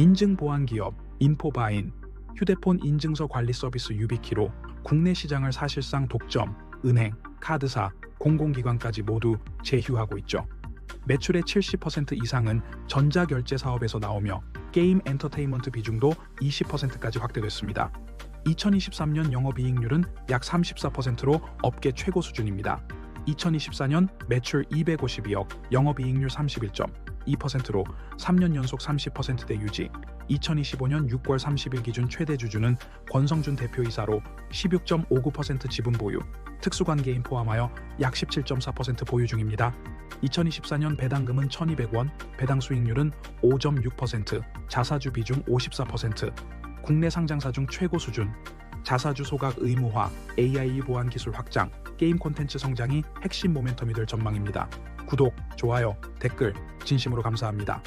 인증 보안 기업 인포바인, 휴대폰 인증서 관리 서비스 유비키로 국내 시장을 사실상 독점, 은행, 카드사, 공공기관까지 모두 제휴하고 있죠. 매출의 70% 이상은 전자결제 사업에서 나오며 게임 엔터테인먼트 비중도 20%까지 확대됐습니다. 2023년 영업이익률은 약 34%로 업계 최고 수준입니다. 2024년 매출 252억, 영업이익률 31.2%로 3년 연속 30%대 유지. 2025년 6월 30일 기준 최대 주주는 권성준 대표이사로 16.59% 지분 보유, 특수관계인 포함하여 약 17.4% 보유 중입니다. 2024년 배당금은 1,200원, 배당 수익률은 5.6%, 자사주 비중 54%, 국내 상장사 중 최고 수준, 자사주 소각 의무화, AI 보안 기술 확장, 게임 콘텐츠 성장이 핵심 모멘텀이 될 전망입니다. 구독, 좋아요, 댓글 진심으로 감사합니다.